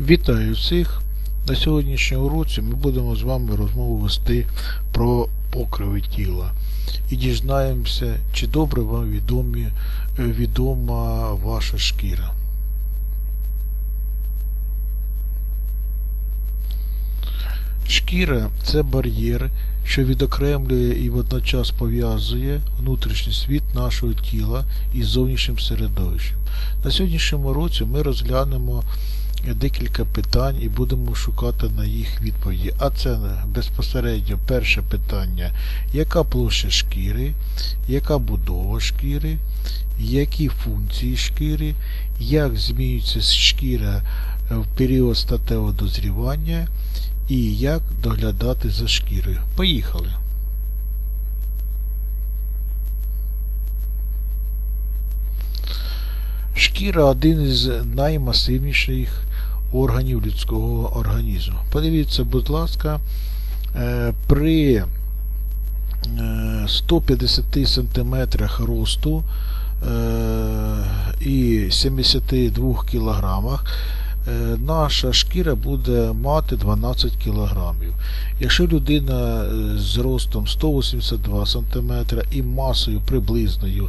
Вітаю всіх! На сьогоднішньому уроці ми будемо з вами розмову вести про покриви тіла і дізнаємося, чи добре вам відомі, е, відома ваша шкіра. Шкіра це бар'єр, що відокремлює і водночас пов'язує внутрішній світ нашого тіла із зовнішнім середовищем. На сьогоднішньому році ми розглянемо декілька питань і будемо шукати на їх відповіді. А це безпосередньо перше питання: яка площа шкіри, яка будова шкіри, які функції шкіри, як змінюється шкіра в період статевого дозрівання і як доглядати за шкірою. Поїхали! Шкіра один із наймасивніших органів людського організму. Подивіться, будь ласка, е, при е, 150 см росту е, і 72 кг наша шкіра буде мати 12 кг. Якщо людина е, з ростом 182 см і масою приблизною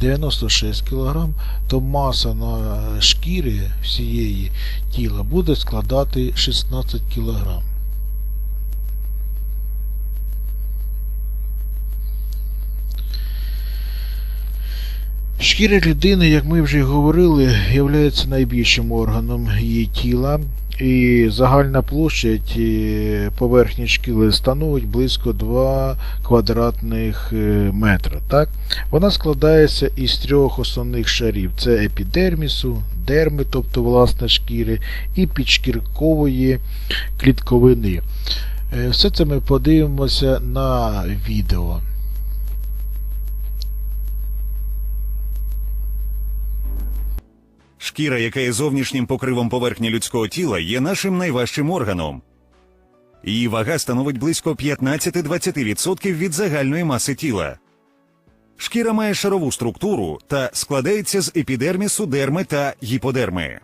96 кг, то маса на шкірі всієї тіла буде складати 16 кг. Шкіра людини, як ми вже й говорили, є найбільшим органом її тіла, і загальна площа е, поверхні шкіри становить близько 2 квадратних е, метра. Так? Вона складається із трьох основних шарів: це епідермісу, дерми, тобто власне шкіри, і підшкіркової клітковини. Е, Все це ми подивимося на відео. Шкіра, яка є зовнішнім покривом поверхні людського тіла, є нашим найважчим органом. Її вага становить близько 15-20% від загальної маси тіла. Шкіра має шарову структуру та складається з епідермісу, дерми та гіподерми.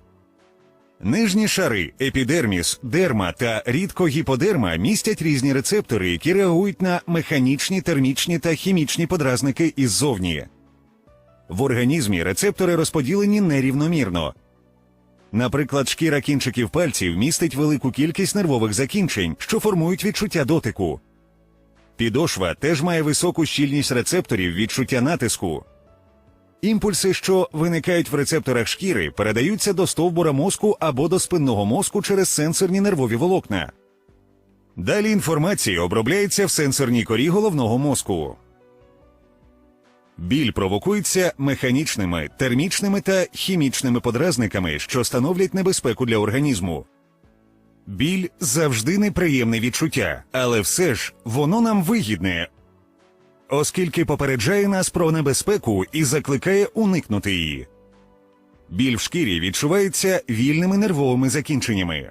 Нижні шари епідерміс, дерма та рідко гіподерма містять різні рецептори, які реагують на механічні, термічні та хімічні подразники іззовні. В організмі рецептори розподілені нерівномірно. Наприклад, шкіра кінчиків пальців містить велику кількість нервових закінчень, що формують відчуття дотику. Підошва теж має високу щільність рецепторів відчуття натиску. Імпульси, що виникають в рецепторах шкіри, передаються до стовбура мозку або до спинного мозку через сенсорні нервові волокна. Далі інформація обробляється в сенсорній корі головного мозку. Біль провокується механічними, термічними та хімічними подразниками, що становлять небезпеку для організму. Біль завжди неприємне відчуття, але все ж воно нам вигідне, оскільки попереджає нас про небезпеку і закликає уникнути її. Біль в шкірі відчувається вільними нервовими закінченнями.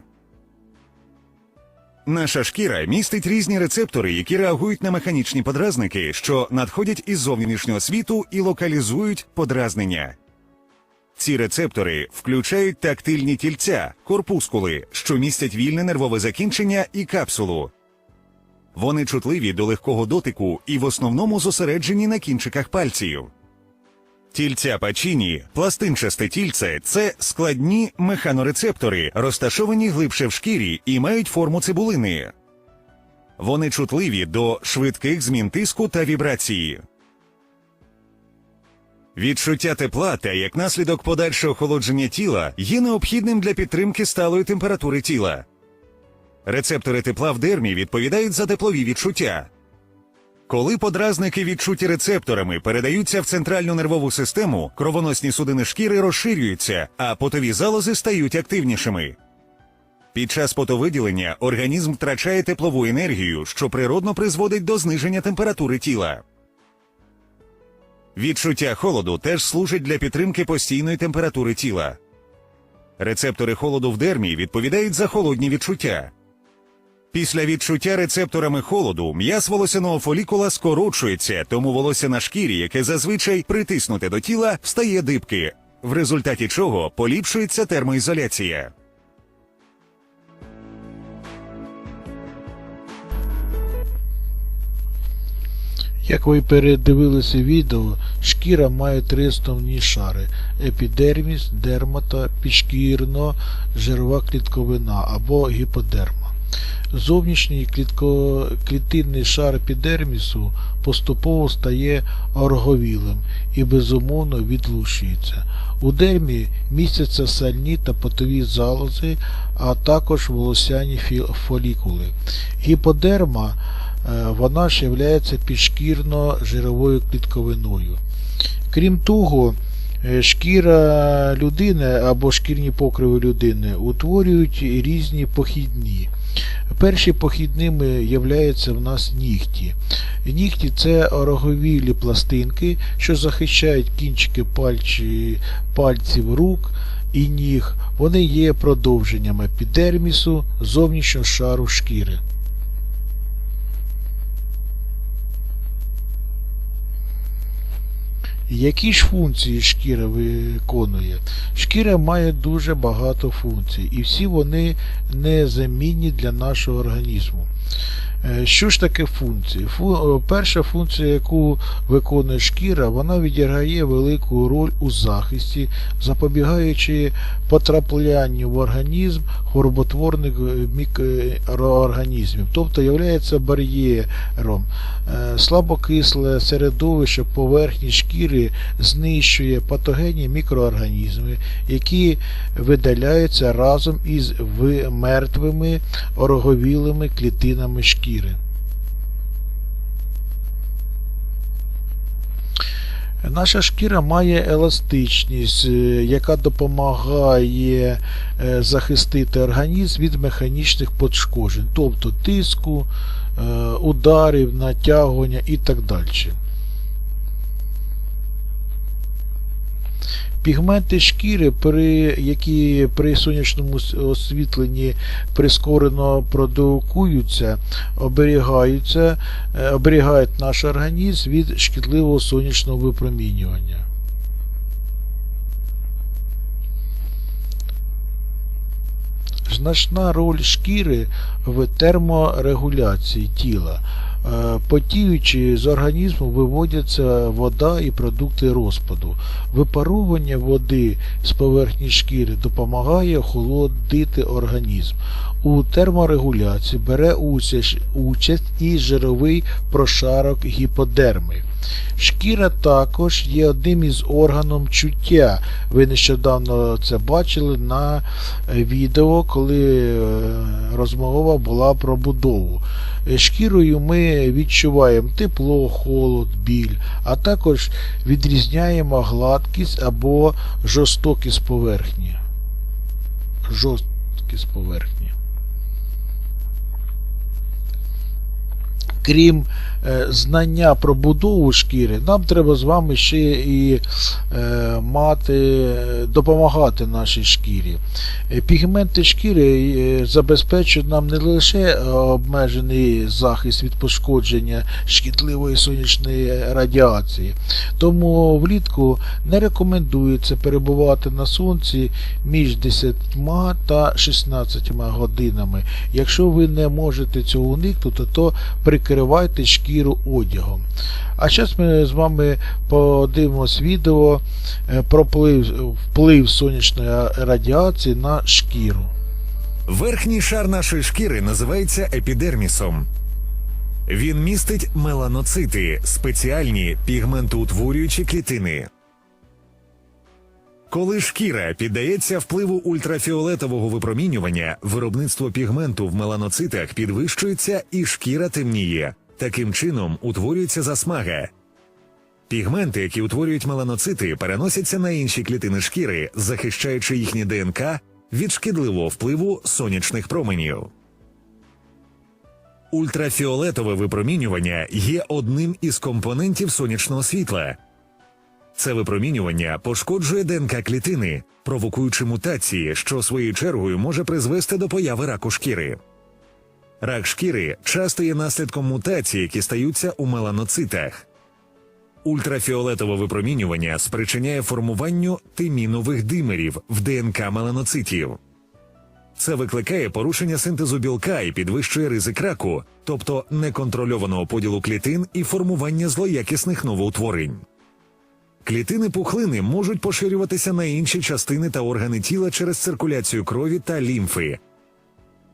Наша шкіра містить різні рецептори, які реагують на механічні подразники, що надходять із зовнішнього світу і локалізують подразнення. Ці рецептори включають тактильні тільця, корпускули, що містять вільне нервове закінчення і капсулу. Вони чутливі до легкого дотику і в основному зосереджені на кінчиках пальців. Тільця пачіні, пластинчасте тільце це складні механорецептори, розташовані глибше в шкірі і мають форму цибулини. Вони чутливі до швидких змін тиску та вібрації. Відчуття тепла та як наслідок подальшого охолодження тіла є необхідним для підтримки сталої температури тіла. Рецептори тепла в дермі відповідають за теплові відчуття. Коли подразники відчуті рецепторами передаються в центральну нервову систему, кровоносні судини шкіри розширюються, а потові залози стають активнішими. Під час потовиділення організм втрачає теплову енергію, що природно призводить до зниження температури тіла. Відчуття холоду теж служить для підтримки постійної температури тіла. Рецептори холоду в дермі відповідають за холодні відчуття. Після відчуття рецепторами холоду м'яс волосяного фолікула скорочується, тому волосся на шкірі, яке зазвичай притиснуте до тіла, стає дибки, в результаті чого поліпшується термоізоляція. Як ви передивилися відео, шкіра має три основні шари епідерміс, дермата, пішкірно, жерва клітковина або гіподерма. Зовнішній клітко... клітинний шар епідермісу поступово стає орговілим і безумовно відлущується. У дермі містяться сальні та потові залози, а також волосяні фолікули. Гіподерма е, вона ж є підшкірно-жировою клітковиною. Крім того, е, шкіра людини або шкірні покриви людини утворюють різні похідні. Перші похідними являються в нас нігті. Нігті це ороговілі пластинки, що захищають кінчики пальчі, пальців рук і ніг. Вони є продовженням епідермісу зовнішнього шару шкіри. Які ж функції шкіра виконує? Шкіра має дуже багато функцій, і всі вони незамінні для нашого організму. Е, Що ж таке функції? Фу- е, Перша функція, яку виконує шкіра, вона відіграє велику роль у захисті, запобігаючи потраплянню в організм хвороботворних е, мікроорганізмів, тобто є бар'єром. Слабокисле середовище поверхні шкіри знищує патогенні мікроорганізми, які видаляються разом із мертвими ороговілими клітинами шкіри. Наша шкіра має еластичність, е, яка допомагає е, захистити організм від механічних пошкоджень, тобто тиску, е, ударів, натягування і так далі. Пігменти шкіри, при, які при сонячному освітленні прискорено продукуються, оберігаються, е, оберігають наш організм від шкідливого сонячного випромінювання. Значна роль шкіри в терморегуляції тіла. Е, Потіючи з організму виводяться вода і продукти розпаду. Випарування води з поверхні шкіри допомагає охолодити організм. У терморегуляції бере участь, і жировий прошарок гіподерми. Шкіра також є одним із органом чуття. Ви нещодавно це бачили на відео, коли е, розмова була про будову. Шкірою ми відчуваємо тепло, холод, біль, а також відрізняємо гладкість або жорстокість поверхні. Жорсткість поверхні. Крім е, знання про будову шкіри, нам треба з вами ще і е, мати, допомагати нашій шкірі. Пігменти шкіри е, забезпечують нам не лише обмежений захист від пошкодження шкідливої сонячної радіації, тому влітку не рекомендується перебувати на сонці між 10 та 16 годинами. Якщо ви не можете цього уникнути, то прикривайте шкіру одягом. А зараз ми з вами подивимось відео е, про вплив, вплив сонячної радіації на шкіру. Верхній шар нашої шкіри називається епідермісом. Він містить меланоцити, спеціальні пігментоутворюючі клітини. Коли шкіра піддається впливу ультрафіолетового випромінювання, виробництво пігменту в меланоцитах підвищується і шкіра темніє. Таким чином утворюється засмага. Пігменти, які утворюють меланоцити, переносяться на інші клітини шкіри, захищаючи їхнє ДНК від шкідливого впливу сонячних променів. Ультрафіолетове випромінювання є одним із компонентів сонячного світла. Це випромінювання пошкоджує ДНК клітини, провокуючи мутації, що своєю чергою може призвести до появи раку шкіри. Рак шкіри часто є наслідком мутацій, які стаються у меланоцитах. Ультрафіолетове випромінювання спричиняє формуванню тимінових димерів в ДНК меланоцитів. Це викликає порушення синтезу білка і підвищує ризик раку, тобто неконтрольованого поділу клітин і формування злоякісних новоутворень. Клітини пухлини можуть поширюватися на інші частини та органи тіла через циркуляцію крові та лімфи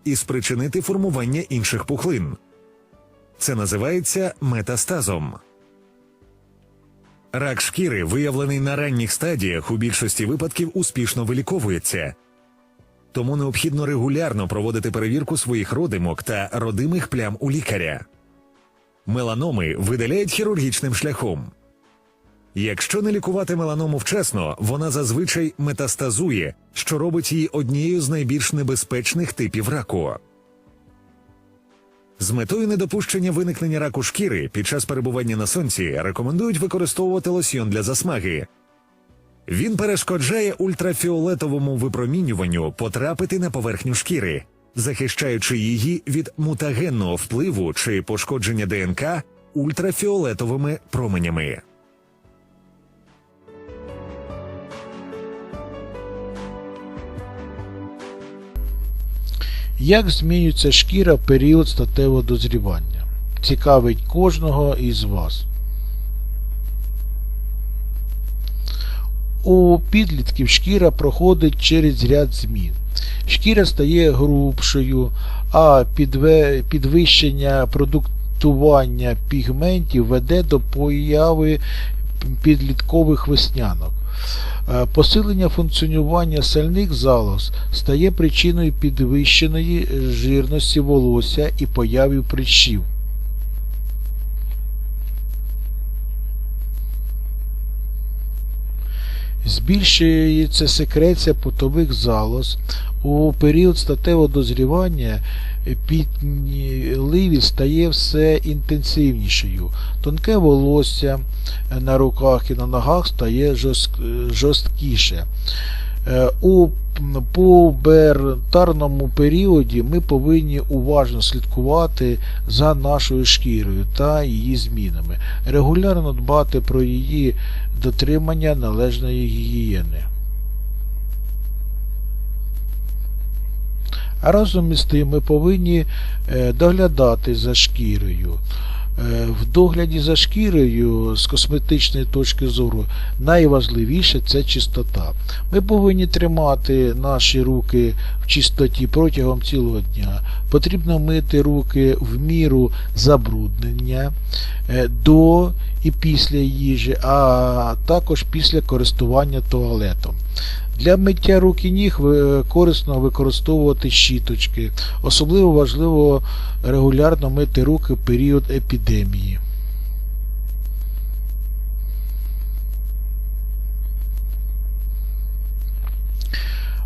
і спричинити формування інших пухлин. Це називається метастазом. Рак шкіри, виявлений на ранніх стадіях, у більшості випадків успішно виліковується. Тому необхідно регулярно проводити перевірку своїх родимок та родимих плям у лікаря. Меланоми видаляють хірургічним шляхом. Якщо не лікувати меланому вчасно, вона зазвичай метастазує, що робить її однією з найбільш небезпечних типів раку. З метою недопущення виникнення раку шкіри під час перебування на сонці рекомендують використовувати лосьйон для засмаги. Він перешкоджає ультрафіолетовому випромінюванню потрапити на поверхню шкіри, захищаючи її від мутагенного впливу чи пошкодження ДНК ультрафіолетовими променями. Як змінюється шкіра в період статевого дозрівання? Цікавить кожного із вас. У підлітків шкіра проходить через ряд змін. Шкіра стає грубшою, а підвищення продуктування пігментів веде до появи підліткових веснянок. Е, Посилення функціонування сальних залоз стає причиною підвищеної жирності волосся і появи прищів. Збільшується секреція потових залоз. У період статевого дозрівання підливість стає все інтенсивнішою. Тонке волосся на руках і на ногах стає жорсткіше. Е, У пубертарному періоді ми повинні уважно слідкувати за нашою шкірою та її змінами, регулярно дбати про її дотримання належної гігієни. А разом із тим ми повинні е, доглядати за шкірою. Е, В догляді за шкірою з косметичної точки зору найважливіше це чистота. Ми повинні тримати наші руки в чистоті протягом цілого дня. Потрібно мити руки в міру забруднення е, до і після їжі, а також після користування туалетом. Для миття рук і ніг корисно використовувати щіточки. Особливо важливо регулярно мити руки в період епідемії.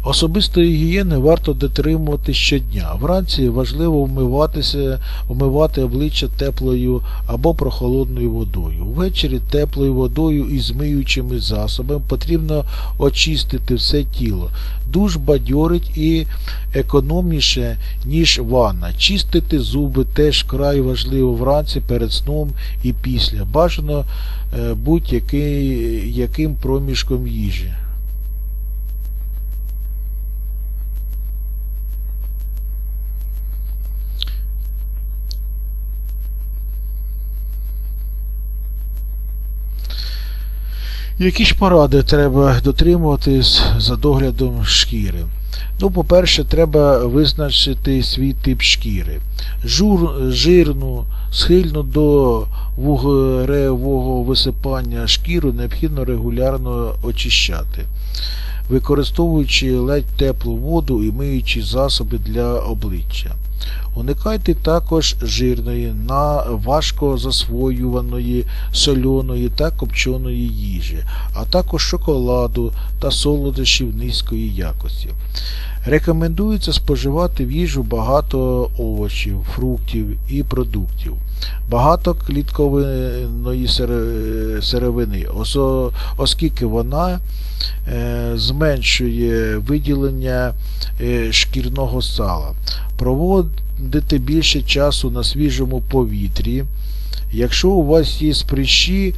Особистої гігієни варто дотримувати щодня. Вранці важливо вмиватися, вмивати обличчя теплою або прохолодною водою. Ввечері теплою водою і змиючими засобами потрібно очистити все тіло. Душ бадьорить і економніше, ніж ванна. Чистити зуби теж край важливо вранці перед сном і після. Бажано е, будь-яким проміжком їжі. Які ж поради треба дотримуватись за доглядом шкіри? Ну, по-перше, треба визначити свій тип шкіри. Жур, жирну, схильну до вугревого висипання шкіру необхідно регулярно очищати, використовуючи ледь теплу воду і миючі засоби для обличчя. Уникайте також жирної, на важко засвоюваної, сольоної та копченої їжі, а також шоколаду та солодощів низької якості. Рекомендується споживати в їжу багато овочів, фруктів і продуктів, багато клітковинної сире- сировини, оскільки вона е, зменшує виділення е, шкірного сала. Проводити більше часу на свіжому повітрі. Якщо у вас є прищі,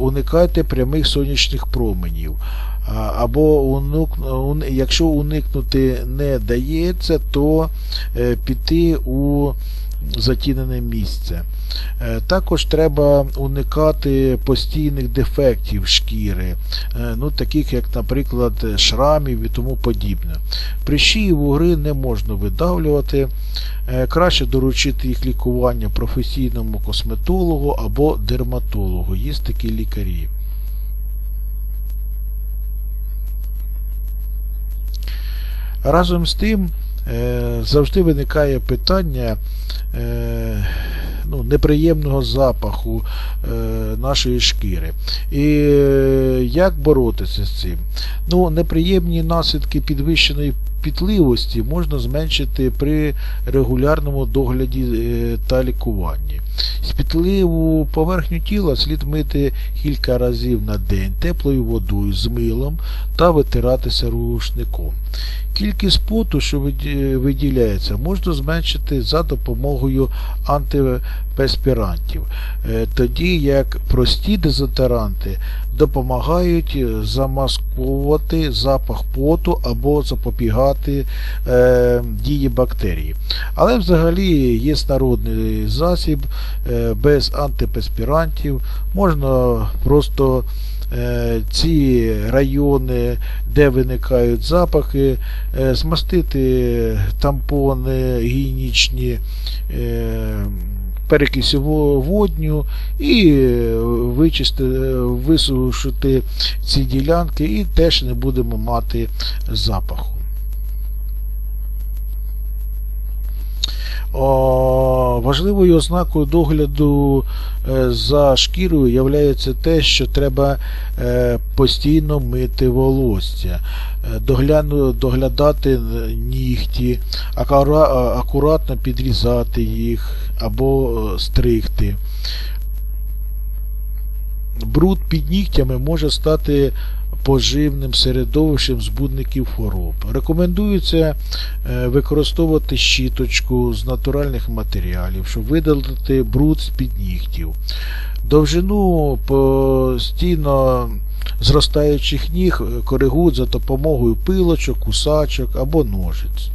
уникайте прямих сонячних променів. Або якщо уникнути не дається, то е, піти у затінене місце. Е, Також треба уникати постійних дефектів шкіри, е, ну, таких як, наприклад, шрамів і тому подібне. Прищі і вугри не можна видавлювати. Е, Краще доручити їх лікування професійному косметологу або дерматологу. Є такі лікарі. Разом з тим завжди виникає питання ну, неприємного запаху е, нашої шкіри. І е, як боротися з цим? Ну, неприємні наслідки підвищеної пітливості можна зменшити при регулярному догляді е, та лікуванні. Спітливу поверхню тіла слід мити кілька разів на день теплою водою з милом та витиратися рушником. Кількість поту, що виділяється, можна зменшити за допомогою антиперспірантів, Е, тоді як прості дезодоранти допомагають е, замасковувати запах поту або запобігати е, дії бактерій. Але взагалі є народний засіб е, без антиперспірантів, можна просто ці райони, де виникають запахи, е, змастити тампони гігієнічні, е, водню і е, вичисти, е, висушити ці ділянки і теж не будемо мати запаху. О, важливою ознакою догляду е, за шкірою є те, що треба е, постійно мити волосся, е, доглядати нігті, акуратно підрізати їх або стригти. Бруд під нігтями може стати поживним середовищем збудників хвороб. Рекомендується е, використовувати щіточку з натуральних матеріалів, щоб видалити бруд з-під нігтів. Довжину постійно зростаючих ніг коригують за допомогою пилочок, кусачок або ножиць.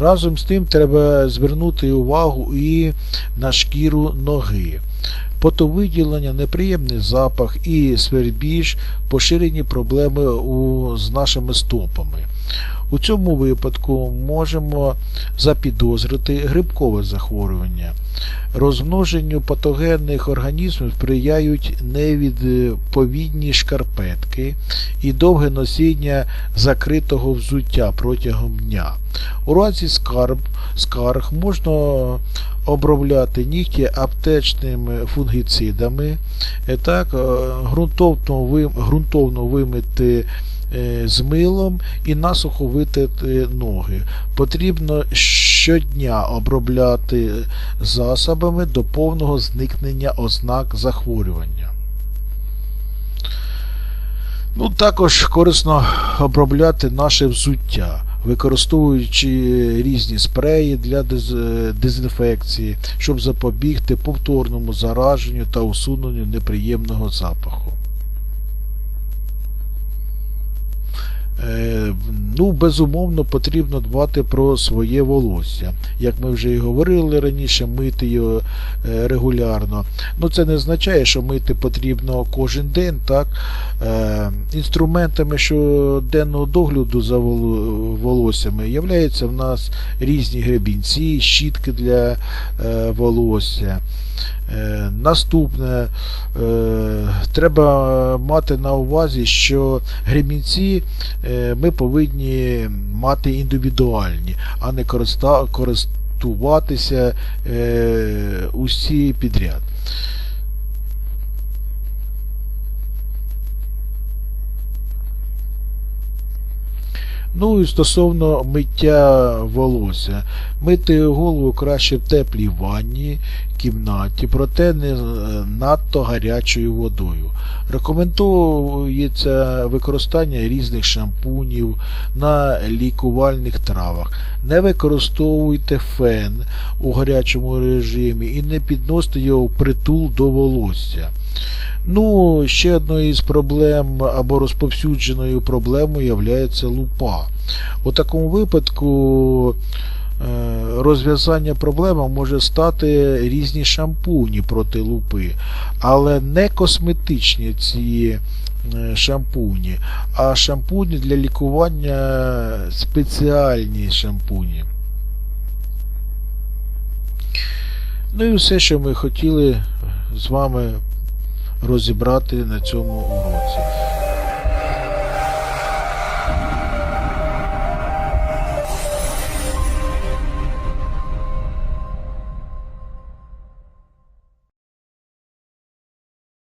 Разом з тим треба звернути увагу і на шкіру ноги. Потовиділення, неприємний запах і свербіж поширені проблеми у, з нашими стопами. У цьому випадку можемо запідозрити грибкове захворювання. Розмноженню патогенних організмів сприяють невідповідні шкарпетки і довге носіння закритого взуття протягом дня. У разі скарб, скарг можна обробляти нігті аптечними фунгіцидами, так, е, ґрунтовно, ви- ґрунтовно вимити з милом і насухо витерти ноги. Потрібно щодня обробляти засобами до повного зникнення ознак захворювання. Ну, також корисно обробляти наше взуття, використовуючи різні спреї для дезінфекції, щоб запобігти повторному зараженню та усуненню неприємного запаху. Ну, безумовно, потрібно дбати про своє волосся. Як ми вже і говорили раніше, мити його е, регулярно. Ну, це не означає, що мити потрібно кожен день. так? Е, Інструментами щоденного догляду за волоссями являються в нас різні гребінці, щітки для е, волосся. Е, Наступне, е, треба мати на увазі, що гребінці е, ми повинні мати індивідуальні, а не користуватися усі підряд. Ну і стосовно миття волосся. Мити голову краще в теплій ванні, кімнаті, проте не е, надто гарячою водою. Рекомендується використання різних шампунів на лікувальних травах. Не використовуйте фен у гарячому режимі і не підносьте його в притул до волосся. Ну, ще одною із проблем або розповсюдженою проблемою є лупа. У такому випадку е, розв'язання проблеми може стати різні шампуні проти лупи, але не косметичні ці е, шампуні, а шампуні для лікування спеціальні шампуні. Ну і все, що ми хотіли з вами розібрати на цьому уроці.